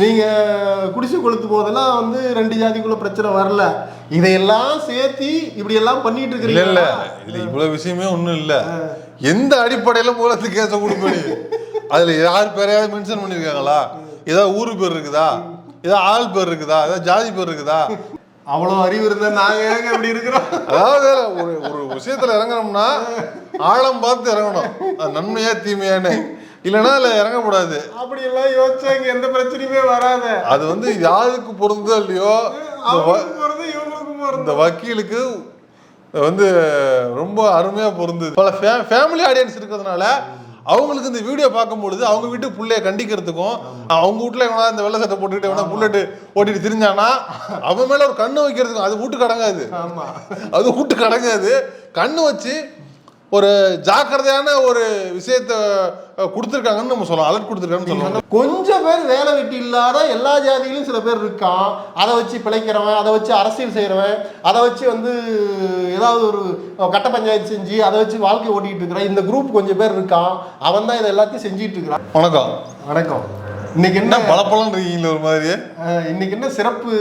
நீங்க குடிசை கொளுத்து போதெல்லாம் வந்து ரெண்டு ஜாதிக்குள்ள பிரச்சனை வரல. இதையெல்லாம் சேர்த்து இப்படி எல்லாம் பண்ணிட்டு இல்ல இல்ல. இருக்கிறீங்க இதுல இவ்வளவு விஷயமே ஒண்ணும் இல்ல. எந்த அடிப்படையில மூலத்து கேச கொடுப்படி அதுல யார் பேரையாவது மென்ஷன் பண்ணிருக்காங்களா? ஏதாவது ஊரு பேர் இருக்குதா? ஏதாவது ஆள் பேர் இருக்குதா? ஏதாவது ஜாதி பேர் இருக்குதா? அவ்வளவு அறிவு இருந்தா நாங்க ஏங்க இப்படி இருக்கிறோம்? அதாவது ஒரு ஒரு விஷயத்துல இறங்கணும்னா ஆழம் பார்த்து இறங்கணும். அது நன்மையா தீமையான்னு இல்லைன்னா அதுல இறங்கக்கூடாது. அப்படி எல்லாம் யோசிச்சா இங்க எந்த பிரச்சனையுமே வராத. அது வந்து யாருக்கு பொருந்தோ இல்லையோ இந்த வக்கீலுக்கு வந்து ரொம்ப அருமையா பொருந்தது. பல ஃபேமிலி ஆடியன்ஸ் இருக்கிறதுனால அவங்களுக்கு இந்த வீடியோ பார்க்கும்பொழுது அவங்க வீட்டு பிள்ளைய கண்டிக்கிறதுக்கும் அவங்க வீட்டுல எவனா இந்த வெள்ளை சட்டை போட்டுக்கிட்டு எவனா புல்லட்டு ஓட்டிட்டு திரிஞ்சானா அவன் மேல ஒரு கண்ணு வைக்கிறதுக்கும் அது வீட்டு கடங்காது அது வீட்டு கடங்காது கண்ணு வச்சு ஒரு ஜாக்கிரதையான ஒரு விஷயத்த கொடுத்திருக்காங்கன்னு நம்ம சொல்லலாம். அலர்ட் கொடுத்துருக்காங்கன்னு சொல்லலாம். கொஞ்சம் பேர் வேலை வெட்டி இல்லாத எல்லா ஜாதியிலும் சில பேர் இருக்கான். அதை வச்சு பிழைக்கிறவன் அதை வச்சு அரசியல் செய்கிறவன் அதை வச்சு வந்து ஏதாவது ஒரு கட்ட பஞ்சாயத்து செஞ்சு அதை வச்சு வாழ்க்கை ஓட்டிட்டு இருக்கிறான் இந்த குரூப் கொஞ்சம் பேர் இருக்கான். அவன் தான் இதை எல்லாத்தையும் செஞ்சிட்டு இருக்கிறான். வணக்கம். வணக்கம். இன்னைக்கு என்ன பளபளன்னு இருக்கீங்களா ஒரு மாதிரி? இன்னைக்கு என்ன சிறப்பு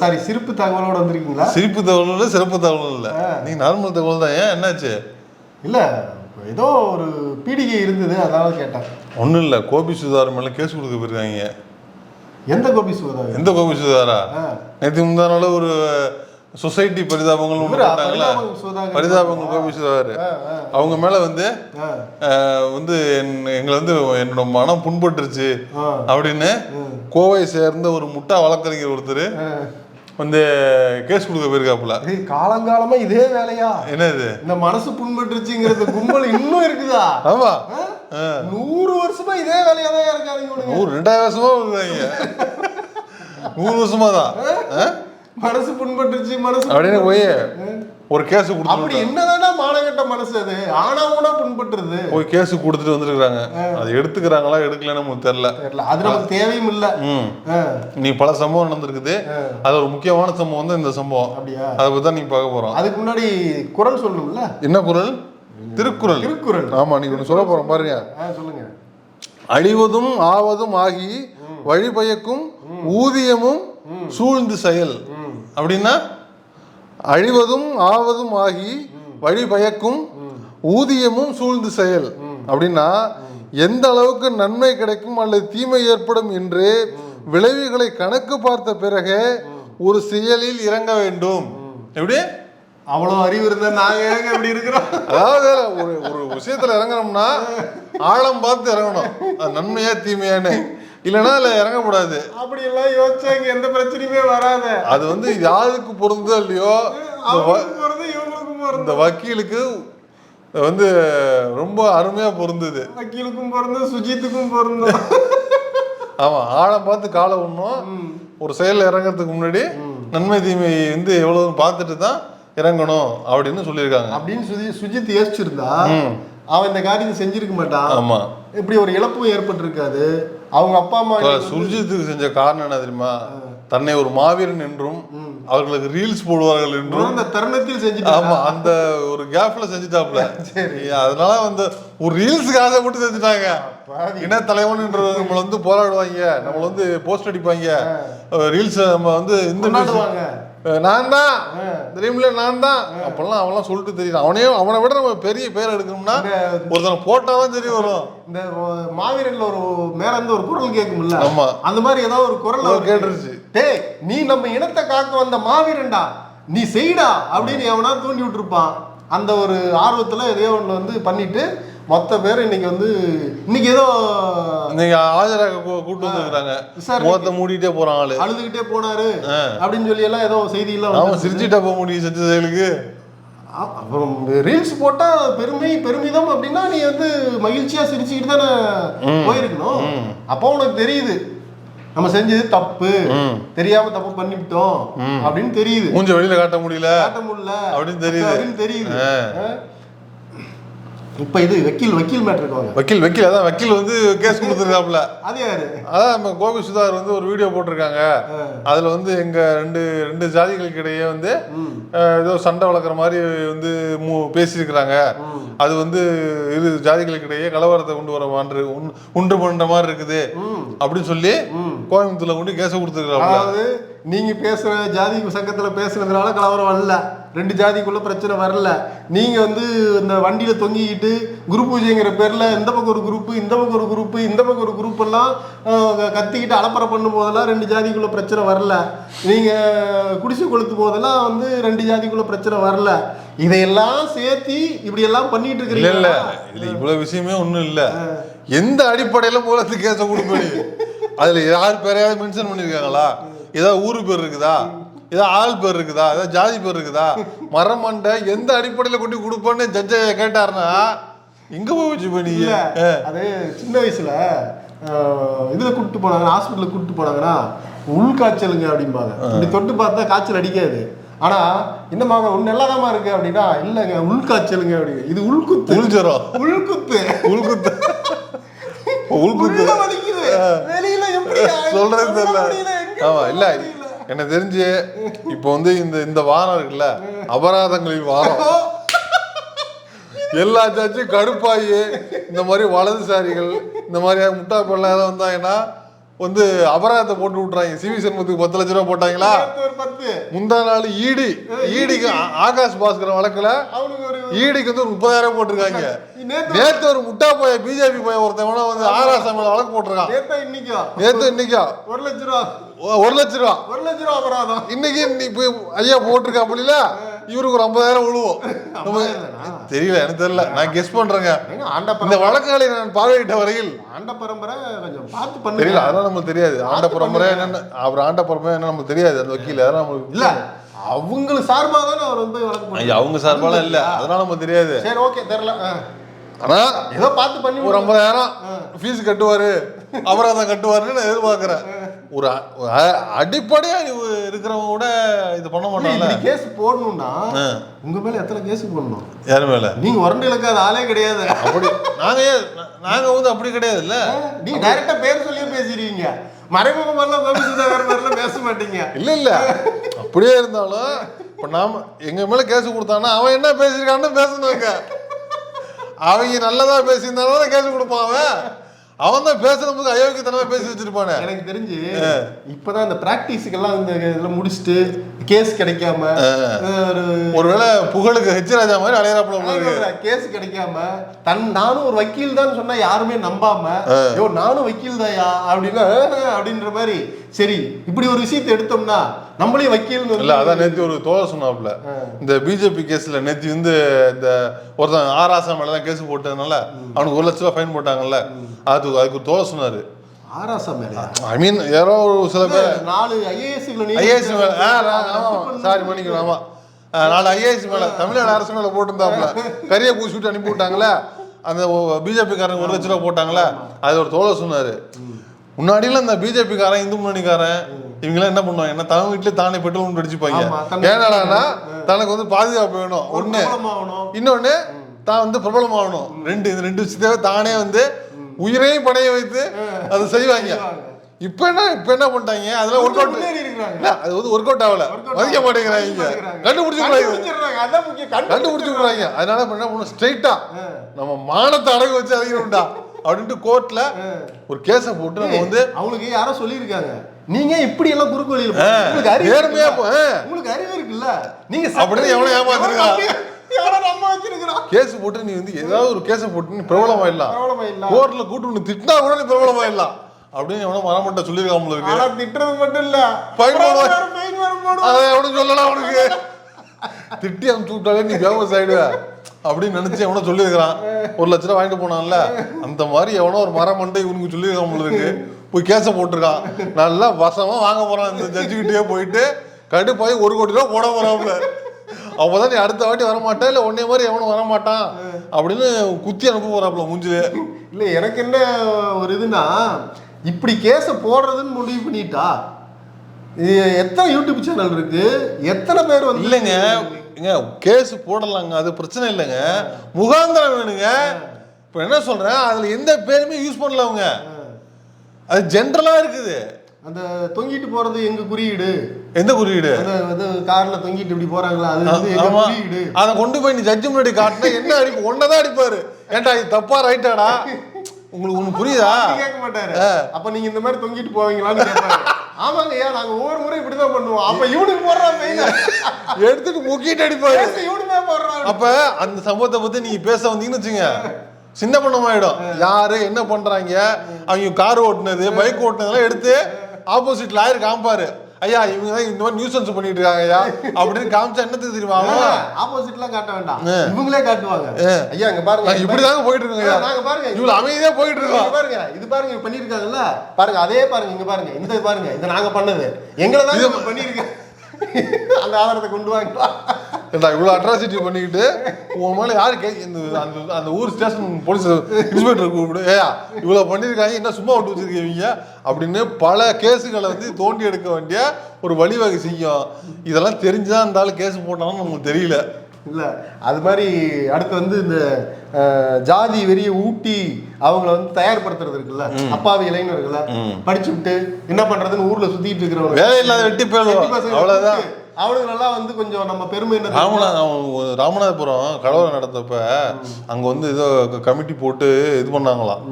சாரி சிறப்பு தகவலோட வந்திருக்கீங்களா? சிரிப்பு தகவலும் இல்லை சிறப்பு தகவலும் இல்லை. நீ நார்மல் தகவல் தான். ஏன் என்னாச்சு? இல்ல ஏதோ ஒரு பீடிகை இருந்தது அதனால கேட்டேன். ஒன்றும் இல்லை கோபி சுதார் மேலே கேஸ் கொடுக்க போயிருக்காங்க. எந்த கோபி சுகதாவி எந்த கோபி சுதாரா. நேற்று முந்தா நாள் ஒரு சொசைட்டி பரிதாபங்கள் பரிதாபங்கள் கோபி சுதார் அவங்க மேலே வந்து வந்து எங்களை வந்து என்னோட மனம் புண்பட்டுருச்சு அப்படின்னு கோவை சேர்ந்த ஒரு முட்டா வழக்கறிஞர் ஒருத்தர். வந்து கேஸ் கொடுக்க போயிருக்காப்புல. ஏய், காலங்காலமா இதே வேலையா? என்னது? இந்த மனசு புண்பட்டுருச்சுங்கிறது கும்பல் இன்னும் இருக்குதா? ஆமா? நூறு வருஷமா இதே வேலையா தான் இருக்காங்க நூறு ரெண்டாயிரம் வருஷமா நூறு வருஷமா தான்? மனசு புண்பட்டுருச்சு மனசு அப்படின்னு போய் ஒரு கேஸ் அப்படி கொடுத்துட்டு என்னதானா மானகட்ட மனசு அது? ஆனா ஊனா புண்பட்டுருது. போய் கேஸ் கொடுத்துட்டு வந்திருக்காங்க அது எடுத்துக்கிறாங்களா எடுக்கலன்னு நமக்கு தெரியல. தெரியல. அது நமக்கு தேவையும் இல்ல நீ பல சம்பவம் நடந்திருக்குது. அது ஒரு முக்கியமான சம்பவம் வந்து இந்த சம்பவம். அப்படியா? அதை பத்தி தான் நீ பார்க்க போறோம். அதுக்கு முன்னாடி குரல் சொல்லணும்ல? என்ன குரல்? திருக்குறள். திருக்குறள். ஆமா நீ ஒன்று சொல்ல போறோம் பாருங்க. சொல்லுங்க. அழிவதும் ஆவதும் ஆகி வழிபயக்கும் ஊதியமும் சூழ்ந்து செயல். அப்படின்னா அழிவதும் ஆவதும் ஆகி வழிபயக்கும் ஊதியமும் சூழ்ந்து செயல். அப்படின்னா எந்த அளவுக்கு நன்மை கிடைக்கும் அல்லது தீமை ஏற்படும் என்று விளைவுகளை கணக்கு பார்த்த பிறகு ஒரு செயலில் இறங்க வேண்டும். எப்படி? அவ்வளவு அறிவு இருந்தா நாங்க ஏங்க இப்படி இருக்கிறோம்? அதாவது ஒரு ஒரு விஷயத்துல இறங்கணும்னா ஆழம் பார்த்து இறங்கணும். நன்மையா தீமையான்னு இல்லைன்னா அதுல இறங்கக்கூடாது அப்படி எல்லாம் யோசிச்சா இங்க எந்த பிரச்சனையுமே வராத. அது வந்து யாருக்கு பொருந்தோ இல்லையோ இந்த வக்கீலுக்கு வந்து ரொம்ப அருமையா பொருந்தது. வக்கீலுக்கும் பிறந்தோம் சுஜித்துக்கும் பிறந்தோம் ஆமா ஆழம் பார்த்து காலை ஒண்ணும் ஒரு செயல்ல இறங்கறதுக்கு முன்னாடி நன்மை தீமை வந்து எவ்வளவுன்னு பார்த்துட்டு தான் இறங்கணும் அப்படின்னு சொல்லியிருக்காங்க. அப்படின்னு சுஜி சுஜித் யோசிச்சிருந்தா அவன் இந்த காரியத்தை செஞ்சிருக்க மாட்டான். ஆமா. இப்படி ஒரு இழப்பும் ஏற்பட்டிருக்காது. அவங்க அப்பா அம்மா சுர்ஜித்துக்கு செஞ்ச காரணம் என்ன தெரியுமா? தன்னை ஒரு மாவீரன் என்றும் அவர்களுக்கு ரீல்ஸ் போடுவார்கள் என்றும். உணர்ந்த தருணத்தில் செஞ்சுட்டாங்க ஆமா அந்த ஒரு கேப்ல செஞ்சுட்டாப்ல சரி. அதனால வந்து ஒரு ரீல்ஸுக்கு ஆசைப்பட்டு செஞ்சுட்டாங்க. பாவி. இன தலைவன் என்று நம்மள வந்து போராடுவாங்க. நம்மள வந்து போஸ்ட் அடிப்பாங்க. ரீல்ஸ் நம்ம வந்து இந்த நான் தான் தெரியுமில்ல நான் தான் அப்பெல்லாம் அவன்லாம் சொல்லிட்டு தெரியுது. அவனே அவனை விட நம்ம பெரிய பேர் எடுக்கணும்னா ஒருத்தனை போட்டாதான் தெரிய வரும். இந்த மாவீரன்ல ஒரு மேல இருந்து ஒரு குரல் கேட்கும்ல? ஆமா. அந்த மாதிரி ஏதாவது ஒரு குரல் அவருக்கு கேட்டுருச்சு. டேய் நீ நம்ம இனத்தை காக்க வந்த மாவீரன்டா நீ செய்டா அப்படின்னு எவனா தூண்டி விட்டுருப்பான். அந்த ஒரு ஆர்வத்துல எதையோ ஒண்ணு வந்து பண்ணிட்டு மொத்த பேர் இன்னைக்கு வந்து இன்னைக்கு ஏதோ நீங்க ஆஜராக கூட்டு வந்துருக்காங்க. முகத்தை மூடிட்டே போறான் ஆளு. அழுதுகிட்டே போனாரு. அப்படின்னு சொல்லி எல்லாம் ஏதோ செய்தி எல்லாம் அவன் சிரிச்சுட்டா போக முடியும் செஞ்ச செயலுக்கு. அப்புறம் ரீல்ஸ் போட்டா பெருமை பெருமிதம் அப்படின்னா நீ வந்து மகிழ்ச்சியா சிரிச்சுக்கிட்டு தானே போயிருக்கணும். அப்போ உனக்கு தெரியுது. நம்ம செஞ்சது தப்பு. தெரியாம தப்பு பண்ணிவிட்டோம். அப்படின்னு தெரியுது. மூஞ்ச வெளியில காட்ட முடியல. காட்ட முடியல. அப்படின்னு தெரியுது. அப்படின்னு தெரியுது? இப்ப இது வக்கீல் வக்கீல் மேட்ருக்கு வாங்க வக்கீல் வக்கீல் அதான் வக்கீல் வந்து கேஸ் கொடுத்துருக்காப்புல. அது யாரு? அதான் நம்ம கோபி சுதாகர் வந்து ஒரு வீடியோ போட்டிருக்காங்க. அதுல வந்து எங்க ரெண்டு ரெண்டு ஜாதிகளுக்கு இடையே வந்து ஏதோ சண்டை வளர்க்குற மாதிரி வந்து மு- பேசியிருக்கிறாங்க. அது வந்து இரு ஜாதிகளுக்கு இடையே கலவரத்தை கொண்டு வர மாதிரி உண்- உண்டு பண்ற மாதிரி இருக்குது. அப்படின்னு சொல்லி. கோயம்புத்தூர்ல கொண்டு கேஸ கொடுத்துருக்காங்க அதாவது நீங்க பேசுற ஜாதி சங்கத்துல பேசுனதுனால கலவரம் வரல. ரெண்டு ஜாதிக்குள்ள பிரச்சனை வரல. நீங்க வந்து இந்த வண்டியில தொங்கிக்கிட்டு குரு பூஜைங்கிற பேர்ல இந்த பக்கம் ஒரு குரூப் இந்த பக்கம் ஒரு குரூப் இந்த பக்கம் ஒரு குரூப் எல்லாம் கத்திக்கிட்டு அலப்பறை பண்ணும் போதெல்லாம் ரெண்டு ஜாதிக்குள்ள பிரச்சனை வரல. நீங்க குடிசை கொளுத்து போதெல்லாம் வந்து ரெண்டு ஜாதிக்குள்ள பிரச்சனை வரல. இதையெல்லாம் சேர்த்து இப்படி எல்லாம் பண்ணிட்டு இல்ல இல்ல. இருக்கிறீங்க இதுல இவ்வளவு விஷயமே ஒண்ணும் இல்ல. எந்த அடிப்படையில மூலத்து கேஸ கொடுப்பேன்? அதுல யார் பேரையாவது மென்ஷன் பண்ணிருக்காங்களா? ஏதாவது ஊரு பேர் இருக்குதா? ஏதாவது ஆள் பேர் இருக்குதா? ஏதாவது ஜாதி பேர் இருக்குதா? மரமண்டை எந்த அடிப்படையில கொண்டு கொடுப்பேன்னு ஜட்ஜ கேட்டாருன்னா எங்க போய் வச்சு பண்ணி இல்ல அது சின்ன வயசுல இதுல கூட்டிட்டு போனாங்க ஹாஸ்பிட்டலுக்கு கூட்டிட்டு போனாங்கன்னா உள்காய்ச்சலுங்க அப்படிம்பாங்க. இப்படி தொட்டு பார்த்தா காய்ச்சல் அடிக்காது. ஆனா என்னமாங்க ஒண்ணு நல்லாதாம்மா இருக்கு அப்படின்னா இல்லங்க உள்காய்ச்சலுங்க அப்படி. இது உள்குத்து உள்ஜரம் உள்குத்து உள்குத்து உள்குத்து வெளியில எப்படி சொல்றது தெரியல. ஆமா இல்ல. எனக்கு தெரிஞ்சு இப்போ வந்து இந்த இந்த வாரம் இருக்குல்ல அபராதங்களின் வாரம். எல்லா ஜட்ஜும் கடுப்பாயி இந்த மாதிரி வலதுசாரிகள் இந்த மாதிரி முட்டா பெல்லாம் ஏதாவது வந்தாங்கன்னா வந்து அபராதத்தை போட்டு விட்றாங்க சிவி சண்முகத்துக்கு பத்து லட்ச ரூபா போட்டாங்களா? முந்தா நாள் ஈடி. ஈடிக்கு ஆகாஷ் பாஸ்கர் வழக்குல ஈடிக்கு வந்து ஒரு முப்பதாயிரம் போட்டிருக்காங்க. நேத்து ஒரு முட்டா போய பிஜேபி போய ஒருத்தவன வந்து ஆராசம் மேல வழக்கு போட்டிருக்கான். நேத்தா இன்னைக்கா? ஒரு லட்ச ரூபா. ஒரு லட்ச ரூபா. ஒரு லட்ச ரூபா அபராதம். இன்னைக்கு போய் ஐயா போட்டிருக்கா அப்படில இவருக்கு ஒரு ஐம்பதாயிரம் விழுவோம்? தெரியல எனக்கு தெரியல. நான் கெஸ் பண்றேங்க. இந்த வழக்குகளை நான் பார்வையிட்ட வரையில். ஆண்ட பரம்பரை கொஞ்சம் பார்த்து பண்ணுங்க. தெரியல அதெல்லாம் நமக்கு தெரியாது. ஆண்ட பரம்பரை என்னன்னு? அவர் ஆண்ட பரம்பரை என்ன நமக்கு தெரியாது அந்த வக்கீல். அதெல்லாம் நமக்கு இல்ல அவங்களுக்கு சார்பாக தானே அவர் வந்து வழக்கு அவங்க சார்பாலாம் இல்ல. அதனால நமக்கு தெரியாது. சரி ஓகே தெரியல. ஆனா ஏதோ பார்த்து பண்ணி ஒரு ஐம்பதாயிரம் ஃபீஸ் கட்டுவாரு அபராதம் கட்டுவாருன்னு நான் எதிர்பார்க்கிறேன். ஒரு அ- ஒரு அ- அடிப்படையா நீ இருக்கிறவங்க கூட இது பண்ண இப்படி கேஸ் போடணும்னா. உங்க மேல எத்தனை கேஸ் போடணும் யாரு மேல? நீங்க உரண்டு இழக்காத ஆளே கிடையாது. அப்படி நாங்க நாங்க வந்து அப்படி கிடையாது இல்ல நீ டைரக்டா பேர் சொல்லியே பேசிடுவீங்க. மறைமுகம் எல்லாம் கோபி சுதாகர் பேச மாட்டீங்க. இல்ல இல்ல. அப்படியே இருந்தாலும் இப்ப நாம எங்க மேல கேஸ் கொடுத்தான்னா அவன் என்ன பேசியிருக்கான்னு பேசணுங்க. அவங்க நல்லதா பேசியிருந்தாலும் கேஸ் கொடுப்பான் அவன். அவன் தான் பேசுறதுக்கு அயோக்கியத்தனமா பேசி வச்சிருப்பானே. எனக்கு தெரிஞ்சு இப்பதான் இந்த பிராக்டிஸுக்கெல்லாம் இந்த இதெல்லாம் முடிச்சுட்டு கேஸ் கிடைக்காம ஒரு ஒருவேளை புகழுக்கு ஹெச் ராஜா மாதிரி அலையறாப்புல கேஸ் கிடைக்காம தன் நானும் ஒரு வக்கீல் தான் சொன்னா யாருமே நம்பாம ஐயோ நானும் வக்கீல் தாயா அப்படின்னா அப்படின்ற மாதிரி சரி இப்படி ஒரு விஷயத்தை எடுத்தோம்னா நம்மளே வக்கீல்னு இல்ல அதான் நேத்தி ஒரு தோழர் சொன்னாப்புல இந்த பிஜேபி கேஸ்ல நேத்தி வந்து இந்த ஒருத்தன் ஆராசா மேல தான் கேஸ் போட்டதுனால அவனுக்கு ஒரு லட்ச ரூபா ஃபைன் போட்டாங்கல்ல அதுக்கு அதுக்கு சொன்னாரு. ஆராசா மேலையா ஐ மீன் யாரோ ஒரு சில பேர் நாலு ஐஏஎஸ்களை ஐஏஎஸ் மேல ஆ, நான் ஆமா சாரி மன்னிக்கணும் ஆமா. ஆ, நாலு ஐஏஎஸ் மேல தமிழ்நாடு அரசு மேல போட்டிருந்தாப்புல. கரியை பூசி விட்டு அனுப்பி விட்டாங்கல்ல அந்த பிஜேபி காரங்க ஒரு லட்ச ரூபா போட்டாங்கல்ல அது ஒரு தோழர் சொன்னாரு. முன்னாடிலாம் இந்த பிஜேபி காரன் இந்து முன்னணிக்காரன் இவங்கெல்லாம் என்ன பண்ணுவாங்க? என்ன தன் வீட்டுல தானே பெட்ரோல் கொண்டு அடிச்சுப்பாங்க ஏன்னாடான்னா தனக்கு வந்து பாதுகாப்பு வேணும். ஒண்ணு பிரபலமாகணும். இன்னொன்னு தான் வந்து பிரபலமாகணும். ரெண்டு இந்த ரெண்டு விஷயத்தையே தானே வந்து உயிரையும் பணைய வைத்து அதை செய்வாங்க. இப்ப என்ன இப்ப என்ன பண்ணிட்டாங்க? அதெல்லாம் ஒர்க் அவுட் அது வந்து ஒர்க் அவுட் ஆகல. மதிக்க. மாட்டேங்கிறாங்க. முக்கியம். கண்டுபிடிச்சிருக்காங்க அதனால பண்ணணும்? ஸ்ட்ரைட்டா நம்ம மானத்தை அடகு வச்சு அதிகம்டா அப்படின்ட்டு கோர்ட்ல ஒரு கேஸ போட்டு நம்ம வந்து அவங்களுக்கு யாரோ சொல்லியிருக்காங்க. நீங்க இப்படி எல்லாம் குறுக்கு வழியில். உங்களுக்கு அறிவு இருக்குல்ல? போ- ஆ. உங்களுக்கு அறிவு இருக்குல்ல? நீங்க அப்படின்னு எவனோ ஏமாத்திருக்கான். வச்சிருக்கிறான் கேஸ் போட்டு நீ வந்து ஏதாவது ஒரு கேஸ போட்டு நீ பிரபலமாயிடலாம். பிரபலமாயிடலாம். கோர்ட்ல கூட்டு நீ திட்டினா கூட நீ பிரபலமாயிடலாம். அப்படின்னு எவனோ மரமட்ட சொல்லியிருக்காமல இருக்கு. ஆனா திட்டுறது மட்டும் இல்ல. அதை எவனும் சொல்லலாம் அவனுக்கு திட்டி அனுப்பிச்சு விட்டாலே நீ ஃபேமஸ் ஆயிடுவ. அப்படின்னு நினைச்சு எவனோ சொல்லியிருக்கிறான். ஒரு லட்ச ரூபா வாங்கிட்டு போனான்ல. அந்த மாதிரி எவனோ ஒரு மரம் மண்டை இவனுக்கு சொல்லியிருக்கான் போல இருக்கு. போய் கேஸ போட்டிருக்கான். நல்லா வசமா வாங்க போறான் இந்த ஜட்ஜுக்கிட்டே போயிட்டு. கடுப்பாய் ஒரு கோடி ரூபா போட போறாப்புல அப்பதான் நீ அடுத்த வாட்டி வரமாட்டேன் இல்ல உன்னைய மாதிரி எவனும் வரமாட்டான் அப்படின்னு குத்தி அனுப்ப போறாப்புல மூஞ்சிலே. இல்ல எனக்கு என்ன ஒரு இதுனா இப்படி கேஸ போடுறதுன்னு முடிவு பண்ணிட்டா. எத்தனை யூடியூப் சேனல் இருக்கு? எத்தனை பேர் வந்து இல்லைங்க. ஏங்க கேஸ் போடலாங்க. அது பிரச்சனை இல்லைங்க. முகாந்திரம் வேணுங்க. இப்போ என்ன சொல்றேன்? அதுல எந்த பேருமே யூஸ் பண்ணல அவங்க. அது ஜென்ரலா இருக்குது. அந்த தொங்கிட்டு போறது எங்க குறியீடு? எந்த குறியீடு? அந்த வந்து கார்ல தொங்கிட்டு இப்படி போறாங்களா? அது வந்து எங்க குறியீடு? அதை கொண்டு போய் நீ ஜட்ஜு முன்னாடி காட்டினா என்ன அடிப்பு? ஒன்னதான் அடிப்பாரு. ஏன்டா இது தப்பா ரைட்டாடா? உங்களுக்கு ஒண்ணு புரியுதா? கேட்க மாட்டாரு. அப்ப நீங்க இந்த மாதிரி தொங்கிட்டு போவீங்களான்னு கேட்பாரு. ஆமாங்க ஐயா நாங்க ஒவ்வொரு முறை இப்படிதான் பண்ணுவோம். அப்ப இவனுக்கு போடுறான் எடுத்துட்டு முக்கிட்டு அடிப்பாரு. இவனுமே போடுறான் அப்ப அந்த சம்பவத்தை பத்தி நீங்க பேச வந்தீங்கன்னு வச்சுங்க சின்ன பண்ணமாயிடும். யாரு என்ன பண்றாங்க? அவங்க கார் ஓட்டுனது பைக் ஓட்டுனதெல்லாம் எடுத்து ஆப்போசிட் லாயர் காமிப்பாரு. ஐயா இவங்க தான் இந்த மாதிரி நியூசன்ஸ் பண்ணிட்டு இருக்காங்க ஐயா. அப்படின்னு காமிச்சா என்னத்துக்கு தெரியுமா? ஆப்போசிட்லாம் காட்ட வேண்டாம். இவங்களே காட்டுவாங்க. ஐயா இங்க பாருங்க இப்படிதாங்க போயிட்டு இருக்கோம் ஐயா. நாங்க பாருங்க இவ்வளவு அமைதியா போயிட்டு இருக்கோம் பாருங்க இது பாருங்க பண்ணிருக்காங்கல்ல பாருங்க அதே பாருங்க இங்க பாருங்க இந்த பாருங்க இது நாங்க பண்ணது. எங்களை தான் பண்ணிருக்காங்க அந்த ஆதாரத்தை கொண்டு வாங்க. ஏண்டா இவ்வளவு அட்ராசிட்டி பண்ணிக்கிட்டு உன் மேல யாரு கே இந்த அந்த அந்த ஊர் ஸ்டேஷன் போலீஸ் இன்ஸ்பெக்டர் கூப்பிடு ஏயா இவ்வளவு பண்ணிருக்காங்க என்ன சும்மா விட்டு வச்சிருக்கீங்க? அப்படின்னு பல கேஸுகளை வந்து தோண்டி எடுக்க வேண்டிய ஒரு வழிவகை செய்யும். இதெல்லாம் தெரிஞ்சுதான் அந்த ஆளு கேஸ் போட்டாலும் நமக்கு தெரியல. இல்ல அது மாதிரி அடுத்து வந்து இந்த ஜாதி வெறிய ஊட்டி அவங்கள வந்து தயார்படுத்துறது இருக்குல்ல அப்பாவி இளைஞர்களை படிச்சு விட்டு என்ன பண்றதுன்னு ஊர்ல சுத்திட்டு இருக்கிறவங்க. வேலை இல்லாத வெட்டி போயிடுவோம். அவ்வளவுதான். அவனுங்களெல்லாம் வந்து கொஞ்சம் நம்ம பெருமை என்ன? ராமநாத ராமநாதபுரம் கலவரம் நடந்தப்ப அங்க வந்து ஏதோ கமிட்டி போட்டு இது பண்ணாங்களாம்.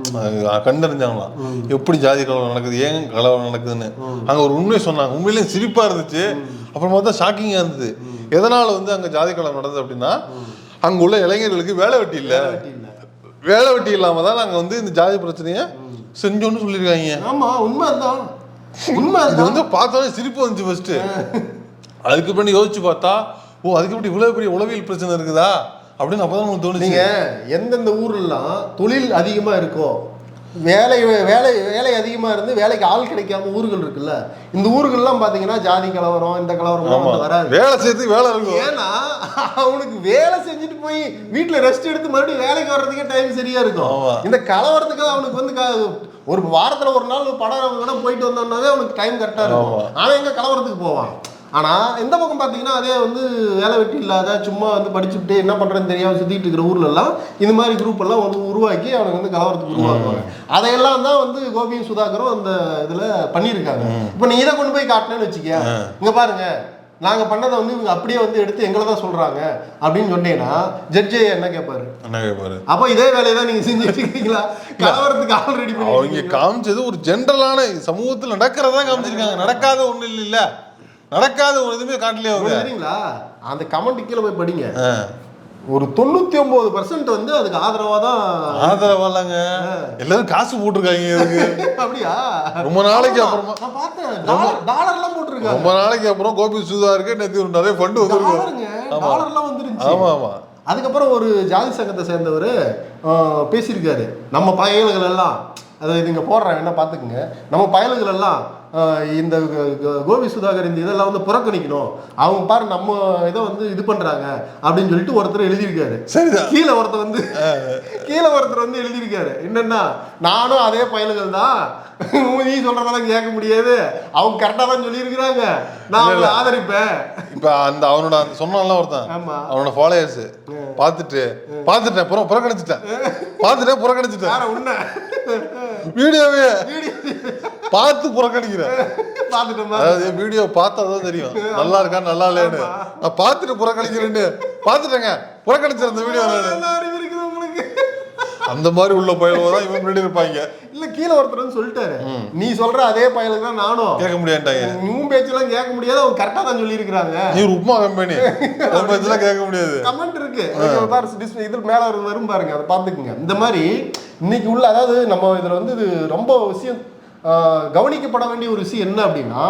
கண்டறிஞ்சாங்களாம் எப்படி ஜாதி கலவரம் நடக்குது? ஏன் கலவரம் நடக்குதுன்னு. அங்க ஒரு உண்மை சொன்னாங்க. உண்மையிலேயே சிரிப்பா இருந்துச்சு. அப்புறமா தான் ஷாக்கிங்கா இருந்தது. எதனால வந்து அங்க ஜாதி கலவரம் நடந்தது அப்படின்னா அங்க உள்ள இளைஞர்களுக்கு வேலை வெட்டி இல்ல. வேலை வெட்டி இல்லாம தான் நாங்க வந்து இந்த ஜாதி பிரச்சனைய செஞ்சோன்னு சொல்லியிருக்காங்க. ஆமா உண்மை அதுதான் உண்மை இது வந்து பார்த்தோன்னே சிரிப்பு வந்துச்சு ஃபர்ஸ்ட் அதுக்கு பின்னாடி யோசிச்சு பார்த்தா ஓ அதுக்கு இப்படி இவ்வளவு பெரிய உளவியல் பிரச்சனை இருக்குதா? அப்படின்னு அப்பதான் நமக்கு தோணுச்சு. எந்தெந்த ஊர்லாம் தொழில் அதிகமா இருக்கோ வேலை வேலை வேலை அதிகமா இருந்து வேலைக்கு ஆள் கிடைக்காம ஊர்கள் இருக்குல்ல இந்த ஊர்கள்லாம் பாத்தீங்கன்னா ஜாதி கலவரம் இந்த கலவரம் வராது. வேலை செய்யறதுக்கு வேலை இருக்கும். ஏன்னா அவனுக்கு வேலை செஞ்சுட்டு போய் வீட்டுல ரெஸ்ட் எடுத்து மறுபடியும் வேலைக்கு வர்றதுக்கே டைம் சரியா இருக்கும். இந்த கலவரத்துக்கு அவனுக்கு வந்து ஒரு வாரத்துல ஒரு நாள் படம் கூட போயிட்டு வந்தோம்னாவே அவனுக்கு டைம் கரெக்டா இருக்கும். ஆமா. ஆனா எங்க கலவரத்துக்கு போவான்? ஆனா இந்த பக்கம் பாத்தீங்கன்னா அதே வந்து வேலை வெட்டி இல்லாத சும்மா வந்து படிச்சுட்டு என்ன பண்றேன்னு தெரியாம சுத்திட்டு இருக்கிற ஊர்ல எல்லாம் இந்த மாதிரி குரூப் எல்லாம் வந்து உருவாக்கி அவனுக்கு வந்து கலவரத்துக்கு உருவாக்குவாங்க. அதையெல்லாம் தான் வந்து கோபியும் சுதாகரும் அந்த இதுல பண்ணியிருக்காங்க. இப்போ நீ இதை கொண்டு போய் காட்டினேன்னு வச்சுக்க இங்க பாருங்க நாங்க பண்ணதை வந்து இவங்க அப்படியே வந்து எடுத்து எங்களை தான் சொல்றாங்க அப்படின்னு சொன்னீங்கன்னா ஜட்ஜே என்ன கேட்பாரு என்ன கேட்பாரு அப்ப இதே வேலையை தான் நீங்க செஞ்சுட்டு இருக்கீங்களா கலவரத்துக்கு ஆள் ரெடி அவங்க காமிச்சது ஒரு ஜென்ரலான சமூகத்துல நடக்கிறதா காமிச்சிருக்காங்க. நடக்காத ஒண்ணு இல்ல இல்ல. நடக்காத ஒரு எதுவுமே காட்டலையே அவங்க தெரியுங்களா அந்த கமெண்ட் கீழே போய் படிங்க. ஒரு தொண்ணூத்தி ஒன்பது பர்சன்ட் வந்து அதுக்கு ஆதரவா தான் ஆதரவாலாங்க. எல்லாரும் காசு போட்டிருக்காங்க இதுக்கு. அப்படியா? ரொம்ப நாளைக்கு அப்புறமா நான் பார்த்தேன். டாலர் டாலர்லாம் போட்டிருக்காங்க. ரொம்ப நாளைக்கு அப்புறம் கோபி சுதாருக்கு நேற்று ஒரு நிறைய ஃபண்டு வந்திருக்கு. டாலர்லாம் வந்துருந்துச்சு. ஆமா ஆமா. அதுக்கப்புறம் ஒரு ஜாதி சங்கத்தை சேர்ந்தவர் பேசியிருக்காரு. நம்ம பயல்கள் எல்லாம் அதை நீங்க போடுறேன் என்ன பார்த்துக்குங்க. நம்ம பயல்கள் எல்லாம் இந்த கோபி சுதாகர் இந்த இதெல்லாம் வந்து புறக்கணிக்கணும். அவங்க பாரு நம்ம இதை வந்து இது பண்றாங்க அப்படின்னு சொல்லிட்டு ஒருத்தர் எழுதியிருக்காரு. சரிதான். கீழே ஒருத்தர் வந்து கீழே ஒருத்தர் வந்து எழுதியிருக்காரு. என்னன்னா நானும் அதே பயல்கள் தான். நீ சொல்றதெல்லாம் கேட்க முடியாது. அவங்க கரெக்டா தான் சொல்லியிருக்கிறாங்க. நான் அவங்களை ஆதரிப்பேன். இப்ப அந்த அவனோட அந்த சொன்னான்ல ஒருத்தன் அவனோட ஃபாலோயர்ஸ் பார்த்துட்டு பார்த்துட்டேன் புறம் புறக்கணிச்சிட்டேன். பார்த்துட்டேன் புறக்கணிச்சிட்டேன். வீடியோவே. வீடியோ. பார்த்து புறக்கணிக்கிறேன் அதாவது வீடியோ பார்த்தா தான் தெரியும். நல்லா இருக்கா நல்லா இல்லைன்னு நான் பார்த்துட்டு புறக்கணிக்கிறேன்னு. பார்த்துட்டேங்க. புறக்கணிச்சிருந்த அந்த வீடியோ அந்த மாதிரி உள்ள பயலுவ தான் இவன் முன்னாடி இருப்பாங்க. இல்ல கீழே ஒருத்தர் சொல்லிட்டாரு. நீ சொல்ற அதே பயலுக்கு தான் நானும். கேட்க முடியாட்டாங்க உன் பேச்செல்லாம் கேட்க முடியாது அவங்க கரெக்டா தான் சொல்லியிருக்கிறாங்க. நீ ஒரு உப்மா கம்பெனி நம்ம இதெல்லாம் கேட்க முடியாது. கமெண்ட் இருக்கு. பாரு, இதில் மேல வரும் பாருங்க அதை பார்த்துக்குங்க. இந்த மாதிரி இன்னைக்கு உள்ள அதாவது நம்ம இதுல வந்து இது ரொம்ப விஷயம் கவனிக்கப்பட வேண்டிய ஒரு விஷயம் என்ன அப்படின்னா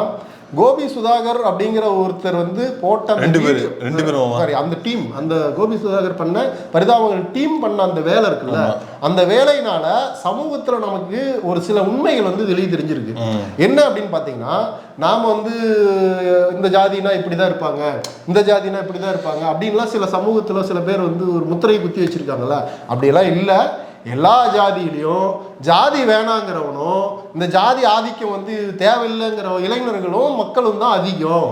கோபி சுதாகர் அப்படிங்கிற ஒருத்தர் வந்து போட்ட ரெண்டு பேரு, ரெண்டு பேரும். சாரி அந்த டீம் அந்த கோபி சுதாகர் பண்ண பரிதாபங்கள் டீம் பண்ண அந்த வேலை இருக்குல்ல அந்த வேலையினால சமூகத்துல நமக்கு ஒரு சில உண்மைகள் வந்து வெளியே தெரிஞ்சிருக்கு. என்ன அப்படின்னு பாத்தீங்கன்னா நாம வந்து இந்த ஜாதினா இப்படிதான் இருப்பாங்க இந்த ஜாதினா இப்படிதான் இருப்பாங்க அப்படின்லாம் சில சமூகத்துல சில பேர் வந்து ஒரு முத்திரை குத்தி வச்சிருக்காங்கல்ல. அப்படியெல்லாம் இல்லை. எல்லா ஜாதியிலையும் ஜாதி வேணாங்கிறவனும் இந்த ஜாதி ஆதிக்கம் வந்து தேவையில்லைங்கிற இளைஞர்களும் மக்களும் தான் அதிகம்.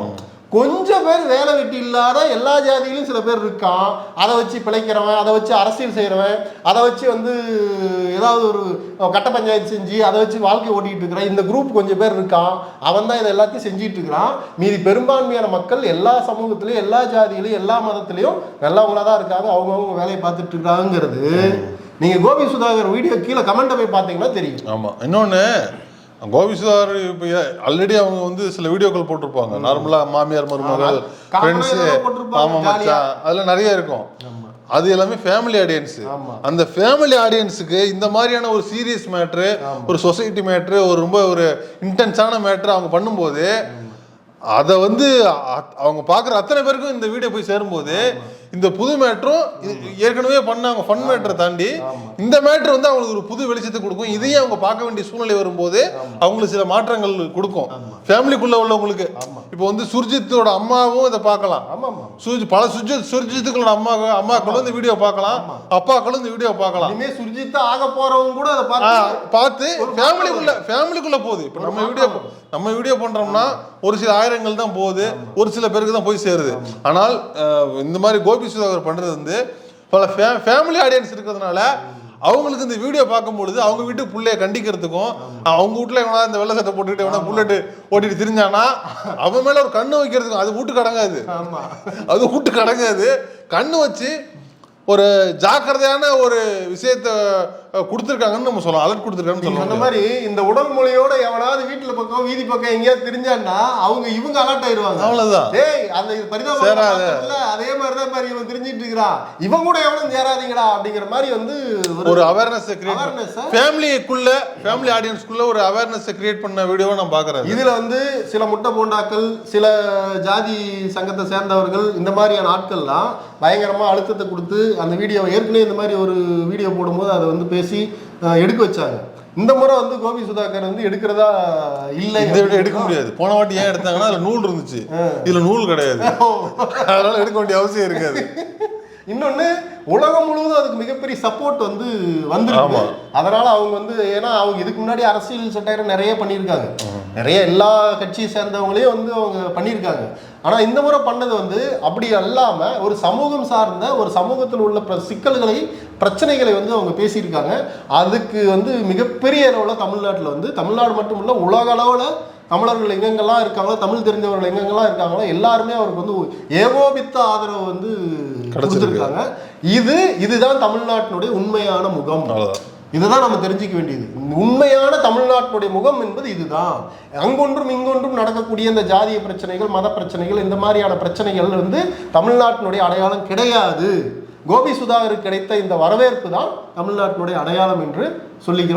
கொஞ்சம் பேர் வேலை வெட்டி இல்லாத எல்லா ஜாதியிலும் சில பேர் இருக்கான். அதை வச்சு பிழைக்கிறவன் அதை வச்சு அரசியல் செய்கிறவன் அதை வச்சு வந்து ஏதாவது ஒரு கட்ட பஞ்சாயத்து செஞ்சு அதை வச்சு வாழ்க்கை ஓட்டிகிட்டு இருக்கிறான் இந்த குரூப் கொஞ்சம் பேர் இருக்கான். அவன் தான் இதை எல்லாத்தையும் செஞ்சிட்டு இருக்கிறான். மீதி பெரும்பான்மையான மக்கள் எல்லா சமூகத்திலையும் எல்லா ஜாதியிலையும் எல்லா மதத்திலையும் நல்லவங்களா தான் இருக்காங்க. அவங்கவுங்க வேலையை பார்த்துட்டு இருக்காங்கிறது நீங்கள் கோபி சுதாகர் வீடியோ கீழே கமெண்ட்டை போய் பார்த்தீங்கன்னா தெரியும். ஆமா. இன்னொன்னு கோபி சுதார் இப்போ ஆல்ரெடி அவங்க வந்து சில வீடியோக்கள் போட்டிருப்பாங்க. நார்மலா மாமியார் மருமகள் ஃப்ரெண்ட்ஸ் மாமா ஜாலியா. மச்சான். அதெல்லாம் நிறைய இருக்கும். அது எல்லாமே ஃபேமிலி ஆடியன்ஸ் ஆமா. அந்த ஃபேமிலி ஆடியன்ஸுக்கு இந்த மாதிரியான ஒரு சீரியஸ் மேட்ரு ஒரு சொசைட்டி மேட்ரு ஒரு ரொம்ப ஒரு இன்டென்ஸான மேட்ரு அவங்க பண்ணும்போது அதை வந்து அவங்க பார்க்குற அத்தனை பேருக்கும் இந்த வீடியோ போய் சேரும்போது இந்த புது மேட்ரும் ஏற்கனவே பண்ண அவங்க ஃபன் மேட்டரை தாண்டி இந்த மேட்ரு வந்து அவங்களுக்கு ஒரு புது வெளிச்சத்தை கொடுக்கும். இதையும் அவங்க பார்க்க வேண்டிய சூழ்நிலை வரும்போது அவங்களுக்கு சில மாற்றங்கள் கொடுக்கும். ஃபேமிலிக்குள்ள உள்ளவங்களுக்கு. இப்போ வந்து சுர்ஜித்தோட அம்மாவும் இதை பார்க்கலாம். சுர்ஜி பல சுர்ஜித் சுர்ஜித்துக்களோட அம்மா அம்மாக்களும் இந்த வீடியோ பார்க்கலாம். அப்பாக்களும் இந்த வீடியோ பார்க்கலாம். இனிமே சுர்ஜித்தா ஆக போறவங்க கூட அதை பார்த்து ஃபேமிலிக்குள்ள ஃபேமிலிக்குள்ள போகுது. இப்போ நம்ம வீடியோ நம்ம வீடியோ பண்றோம்னா ஒரு சில ஆயிரங்கள் தான் போகுது. ஒரு சில பேருக்கு தான் போய் சேருது. ஆனால் இந்த மாதிரி கோபி சுதாகர் பண்றது வந்து பல ஃபேமிலி ஆடியன்ஸ் இருக்கிறதுனால அவங்களுக்கு இந்த வீடியோ பார்க்கும்பொழுது அவங்க வீட்டு பிள்ளைய கண்டிக்கிறதுக்கும் அவங்க வீட்டுல எவனா இந்த வெள்ளை சட்டை போட்டுக்கிட்டு எவனா புல்லட்டு ஓட்டிட்டு திரிஞ்சானா அவன் மேல ஒரு கண்ணு வைக்கிறதுக்கும் அது வீட்டுக்கு அடங்காது ஆமா. அது வீட்டுக்கு அடங்காது கண்ணு வச்சு ஒரு ஜாக்கிரதையான ஒரு விஷயத்த கொடுத்திருக்காங்கன்னு நம்ம சொல்லலாம். அலர்ட் கொடுத்துருக்காங்கன்னு சொல்லலாம். மாதிரி இந்த உடல் மொழியோட எவனாவது வீட்டுல பக்கம் வீதி பக்கம் எங்கேயாவது தெரிஞ்சான்னா அவங்க இவங்க அலர்ட் ஆயிருவாங்க. அவ்வளவுதான். டேய் அந்த பரிதாபம் அதே மாதிரி தான் மாதிரி இவன் தெரிஞ்சிட்டு இருக்கிறான். இவன் கூட எவனும் சேராதீங்கடா அப்படிங்கிற மாதிரி வந்து ஒரு அவேர்னஸ் கிரியேட் ஃபேமிலிக்குள்ள ஃபேமிலி ஆடியன்ஸ்க்குள்ள ஒரு அவேர்னஸ் கிரியேட் பண்ண வீடியோவை நான் பாக்குறேன். இதுல வந்து சில முட்டை போண்டாக்கள் சில ஜாதி சங்கத்தை சேர்ந்தவர்கள் இந்த மாதிரியான ஆட்கள்லாம் பயங்கரமா அழுத்தத்தை கொடுத்து அந்த வீடியோவை ஏற்கனவே இந்த மாதிரி ஒரு வீடியோ போடும்போது அதை வந்து பேசி எடுக்க வச்சாங்க. இந்த முறை வந்து கோபி சுதாகர் வந்து எடுக்கிறதா இல்லை இந்த வீடியோ எடுக்க முடியாது. போன வாட்டி ஏன் எடுத்தாங்கன்னா அதுல நூல் இருந்துச்சு. இதுல நூல் கிடையாது. அதனால எடுக்க வேண்டிய அவசியம் இருக்காது. இன்னொன்னு உலகம் முழுவதும் அதுக்கு மிகப்பெரிய சப்போர்ட் வந்து வந்திருக்கு. அதனால அவங்க வந்து ஏன்னா அவங்க இதுக்கு முன்னாடி அரசியல் சட்டம் நிறைய பண்ணியிருக்காங்க. நிறைய எல்லா கட்சியை சேர்ந்தவங்களையும் வந்து அவங்க பண்ணியிருக்காங்க. ஆனா இந்த முறை பண்ணது வந்து அப்படி அல்லாம ஒரு சமூகம் சார்ந்த ஒரு சமூகத்தில் உள்ள சிக்கல்களை பிரச்சனைகளை வந்து அவங்க பேசியிருக்காங்க. அதுக்கு வந்து மிகப்பெரிய அளவில் தமிழ்நாட்டில் வந்து தமிழ்நாடு மட்டும் இல்ல உலக அளவில் தமிழர்கள் எங்கெங்கெல்லாம் இருக்காங்களோ தமிழ் தெரிஞ்சவர்கள் எங்கெங்கெல்லாம் இருக்காங்களோ எல்லாருமே அவருக்கு வந்து ஏகோபித்த ஆதரவு வந்து கிடைச்சிருக்கு. கொடுத்துருக்காங்க இது இதுதான் தமிழ்நாட்டினுடைய உண்மையான முகம். இதுதான் நம்ம தெரிஞ்சுக்க வேண்டியது. உண்மையான தமிழ்நாட்டினுடைய முகம் என்பது இதுதான். அங்கொன்றும் இங்கொன்றும் நடக்கக்கூடிய இந்த ஜாதிய பிரச்சனைகள் மத பிரச்சனைகள் இந்த மாதிரியான பிரச்சனைகள் வந்து தமிழ்நாட்டினுடைய அடையாளம் கிடையாது. கோபி சுதாகருக்கு கிடைத்த இந்த வரவேற்பு தான் தமிழ்நாட்டினுடைய அடையாளம் என்று சொல்லிக்கிறோம்